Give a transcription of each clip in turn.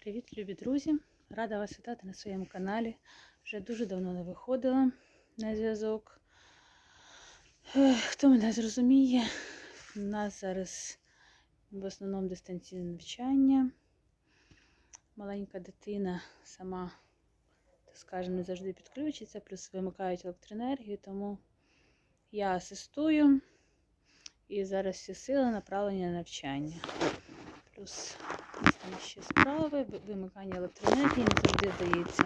Привіт, любі друзі! Рада вас вітати на своєму каналі. Вже дуже давно не виходила на зв'язок. Хто мене зрозуміє, у нас зараз в основному дистанційне навчання. Маленька дитина сама, так скажемо, не завжди підключиться, плюс вимикають електроенергію, тому я асистую і зараз всі сили направлені на навчання. Плюс у нас там ще справи, вимикання електроенергії, не завжди вдається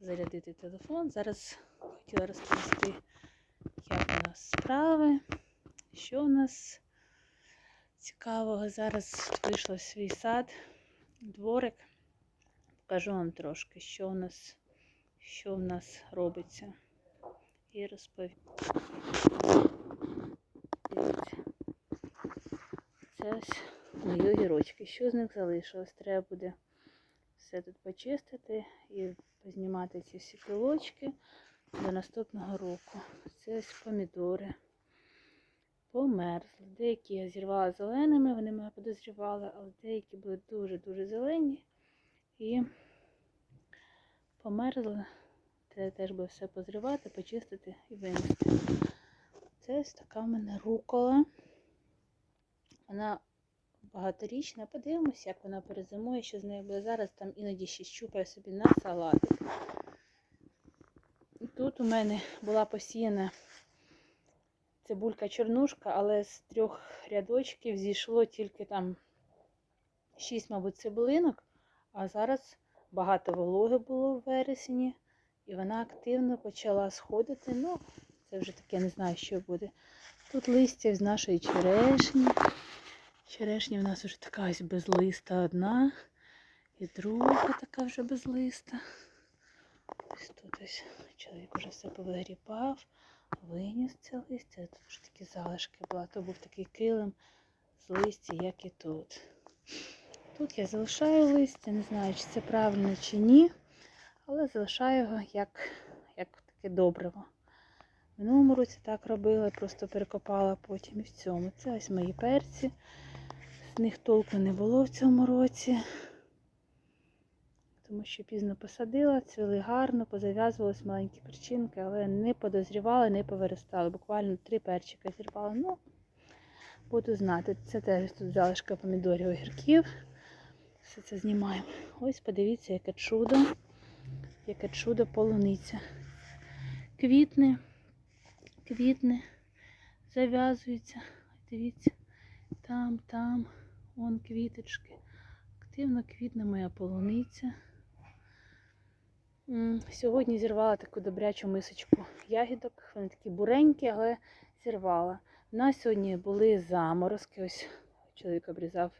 зарядити телефон. Зараз хотіла розповісти, як у нас справи, що у нас цікавого. Зараз вийшла в свій сад, дворик. Покажу вам трошки, що у нас, що в нас робиться. І розповім. Це ось мої огірочки. Що з них залишилось? Треба буде все тут почистити і познімати ці всі пилочки до наступного року. Це ось помідори. Померзли. Деякі я зірвала зеленими, вони мене подозрівали, але деякі були дуже-дуже зелені і померзли. Треба теж буде все позривати, почистити і винести. Це ось така в мене рукола. Вона багаторічна. Подивимось, як вона перезимує, що з нею буде. Зараз там іноді ще щупає собі на салатик. І Тут у мене була посіяна цибулька чорнушка, але з трьох рядочків зійшло тільки там шість, мабуть, цибулинок, а зараз багато вологи було в вересні, і вона активно почала сходити. Ну, це вже таке не знаю, що буде. Тут листя з нашої черешні. Черешня в нас вже така ось безлиста одна. І друга така вже безлиста. Ось тут ось чоловік вже все повигрібав, виніс це листя. Тут вже такі залишки були. То був такий килим з листя, як і тут. Тут я залишаю листя, не знаю, чи це правильно чи ні, але залишаю його як, як таке добриво. В минулому році так робила, просто перекопала потім і в цьому. Це ось мої перці. З них толку не було в цьому році, тому що пізно посадила, цвіли гарно, позав'язувались маленькі перчинки, але не подозрівали, не повиростали. Буквально три перчика зірвала. Ну, буду знати. Це теж тут залишка помідорів огірків. Все це знімаємо. Ось подивіться, яке чудо, яке чудо полуниця. Квітне, квітне, зав'язується. Дивіться, там, там, вон квіточки. Активно квітне моя полуниця. Сьогодні зірвала таку добрячу мисочку ягідок. Вони такі буренькі, але зірвала. У нас сьогодні були заморозки. Ось чоловік обрізав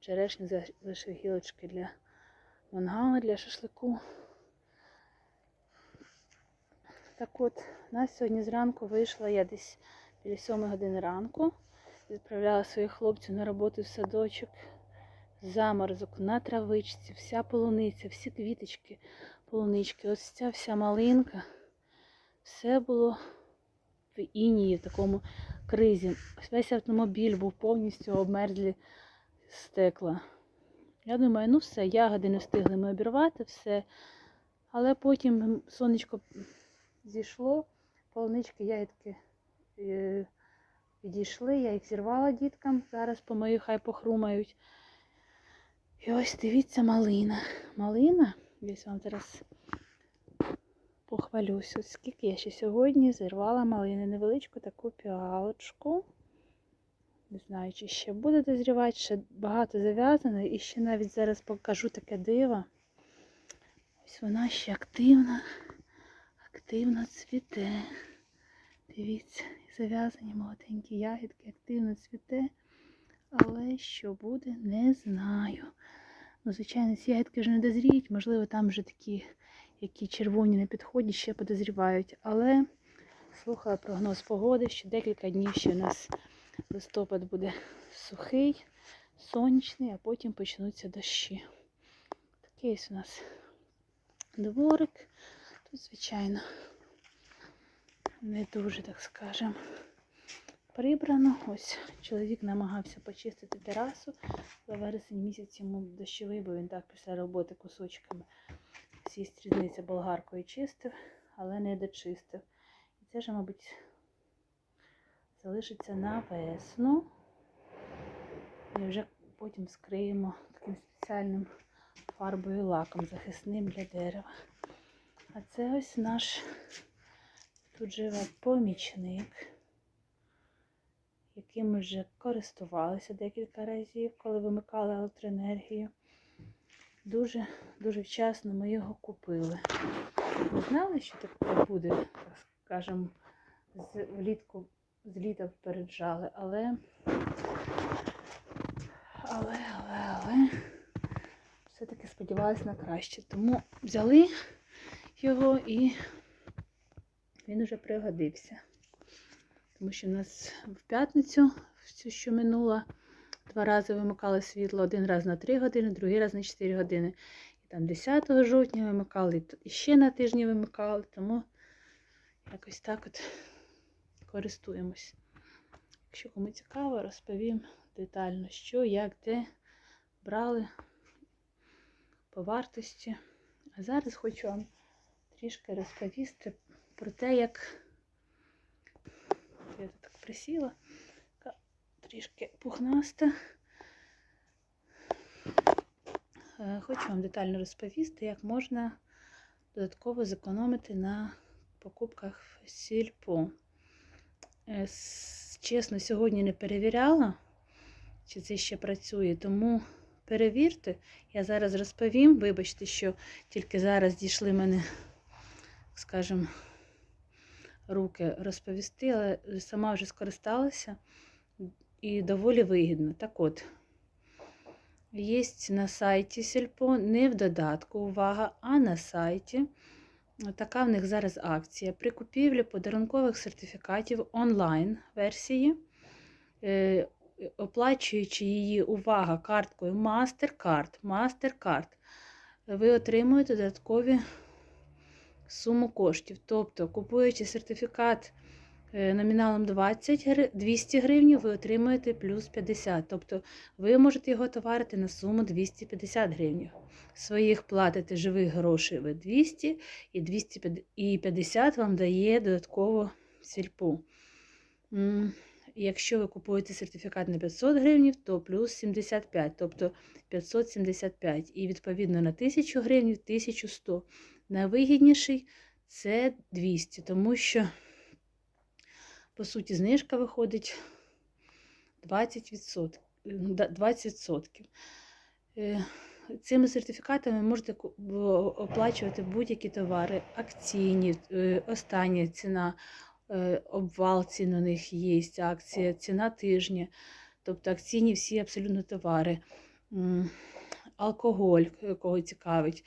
черешню, за- залишив гілочки для мангала, для шашлику. Так от, у нас сьогодні зранку вийшла я десь біля 7 години ранку. Відправляла своїх хлопців на роботу в садочок. Заморозок на травичці, вся полуниця, всі квіточки, полунички, ось ця вся малинка. Все було в інії, в такому кризі. Весь автомобіль був повністю обмерзлі стекла. Я думаю, ну все, ягоди не встигли ми обірвати, все. Але потім сонечко зійшло, полунички, ягідки е, підійшли, я їх зірвала діткам. Зараз помию, хай похрумають. І ось дивіться малина. Малина, десь вам зараз похвалюсь. Ось скільки я ще сьогодні зірвала малини. Невеличку таку піалочку. Не знаю, чи ще буде дозрівати, ще багато зав'язано. І ще навіть зараз покажу таке диво. Ось вона ще активна, активно цвіте. Дивіться, зав'язані молоденькі ягідки, активно цвіте. Але що буде, не знаю. Ну, звичайно, ці ягідки вже не дозріють, можливо, там вже такі, які червоні не підходять, ще подозрівають. Але слухала прогноз погоди, що декілька днів ще у нас листопад буде сухий, сонячний, а потім почнуться дощі. Такий ось у нас дворик. Тут, звичайно, не дуже, так скажемо, прибрано. Ось чоловік намагався почистити терасу. За вересень місяць йому дощовий, бо він так після роботи кусочками всі стрізниці болгаркою чистив, але не дочистив. І це ж, мабуть, залишиться на весну. І вже потім скриємо таким спеціальним фарбою лаком захисним для дерева. А це ось наш тут живе помічник, яким ми вже користувалися декілька разів, коли вимикали електроенергію. Дуже дуже вчасно ми його купили. Ми знали, що таке буде, так скажемо, з влітку з літа впереджали, але але, але, але все-таки сподівалися на краще. Тому взяли його і він вже пригодився. Тому що в нас в п'ятницю, що минула, два рази вимикали світло, один раз на 3 години, другий раз на 4 години. І там 10 жовтня вимикали, і ще на тижні вимикали, тому якось так от користуємось. Якщо кому цікаво, розповім детально, що, як, де брали по вартості. А зараз хочу вам трішки розповісти про те, як я тут так присіла, така трішки пухнаста. Е, Хочу вам детально розповісти, як можна додатково зекономити на покупках в сільпо. Е, Чесно, сьогодні не перевіряла, чи це ще працює, тому перевірте. Я зараз розповім. Вибачте, що тільки зараз дійшли мене, скажімо, руки розповісти, але сама вже скористалася і доволі вигідно. Так от, є на сайті Сільпо, не в додатку, увага, а на сайті. Така в них зараз акція. При купівлі подарункових сертифікатів онлайн версії, е, оплачуючи її увага карткою MasterCard, MasterCard, ви отримуєте додаткові суму коштів. Тобто, купуючи сертифікат е, номіналом 20 200 гривень, ви отримуєте плюс 50. Тобто ви можете його товарити на суму 250 гривень. Своїх платите живих грошей ви 200 і 250 вам дає додатково сільпу. Якщо ви купуєте сертифікат на 500 гривень, то плюс 75, тобто 575. І відповідно на 1000 гривень 1100. Найвигідніший це 200, тому що, по суті, знижка виходить 20%. 20%. Е, Цими сертифікатами можете оплачувати будь-які товари, акційні, е, остання ціна, е, обвал цін у них є, акція, ціна тижня, тобто акційні всі абсолютно товари. Алкоголь, кого цікавить.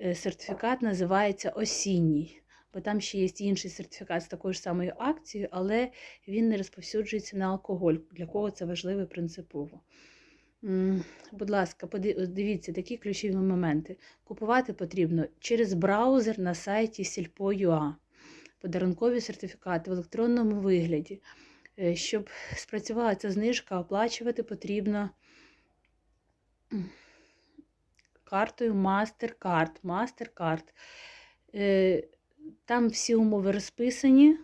Е, Сертифікат називається осінній, бо там ще є інший сертифікат з такою ж самою акцією, але він не розповсюджується на алкоголь, для кого це важливо і принципово. Будь ласка, дивіться такі ключові моменти. Купувати потрібно через браузер на сайті Сільпо.ua. Подарункові сертифікати в електронному вигляді. Е, Щоб спрацювала ця знижка, оплачувати потрібно картою MasterCard. MasterCard. Е, Там всі умови розписані.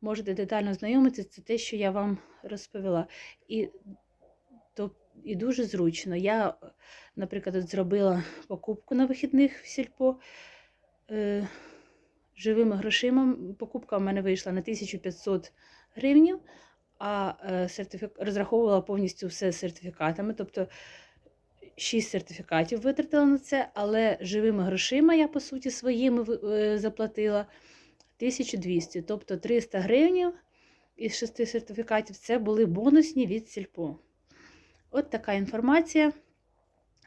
Можете детально знайомитися, це те, що я вам розповіла. І, то, і дуже зручно. Я, наприклад, от зробила покупку на вихідних в сільпо. Е, живими грошима. Покупка в мене вийшла на 1500 гривень, а е, сертифік... розраховувала повністю все сертифікатами. Тобто 6 сертифікатів витратила на це, але живими грошима я, по суті, своїми е, заплатила 1200, тобто 300 гривень із 6 сертифікатів це були бонусні від сільпо. От така інформація.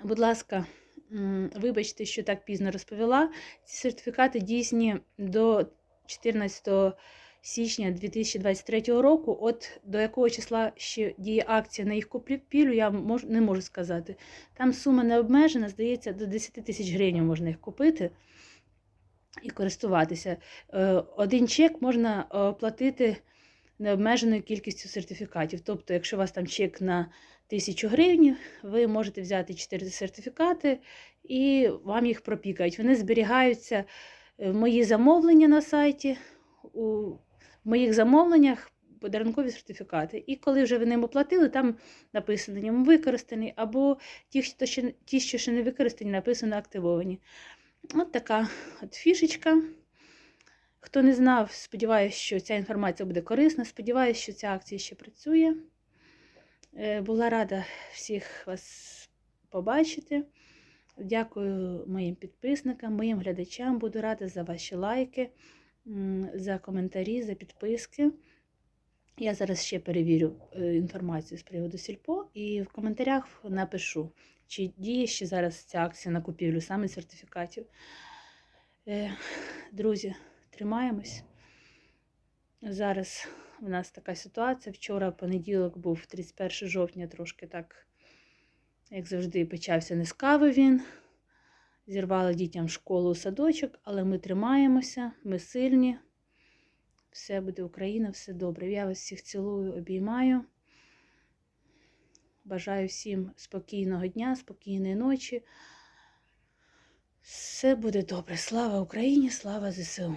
Будь ласка, вибачте, що так пізно розповіла. Ці сертифікати дійсні до 14 січня 2023 року. От до якого числа ще діє акція на їх купівлю, я мож, не можу сказати. Там сума не обмежена, здається, до 10 тисяч гривень можна їх купити і користуватися. Е, Один чек можна оплатити необмеженою кількістю сертифікатів. Тобто, якщо у вас там чек на 1000 гривень, ви можете взяти 4 сертифікати і вам їх пропікають. Вони зберігаються в мої замовлення на сайті. У в моїх замовленнях подарункові сертифікати. І коли вже ви ним оплатили, там написано на ньому використаний, або ті, хто ще, ті, що ще не використані, написано активовані. От така от фішечка. Хто не знав, сподіваюся, що ця інформація буде корисна. Сподіваюся, що ця акція ще працює. Е, Була рада всіх вас побачити. Дякую моїм підписникам, моїм глядачам. Буду рада за ваші лайки, за коментарі, за підписки. Я зараз ще перевірю е, інформацію з приводу сільпо і в коментарях напишу, чи діє ще зараз ця акція на купівлю саме сертифікатів. Е, Друзі, тримаємось. Зараз у нас така ситуація. Вчора понеділок був 31 жовтня, трошки так, як завжди, почався не з кави він. Зірвали дітям школу, садочок, але ми тримаємося, ми сильні. Все буде Україна, все добре. Я вас всіх цілую, обіймаю. Бажаю всім спокійного дня, спокійної ночі. Все буде добре. Слава Україні, слава ЗСУ.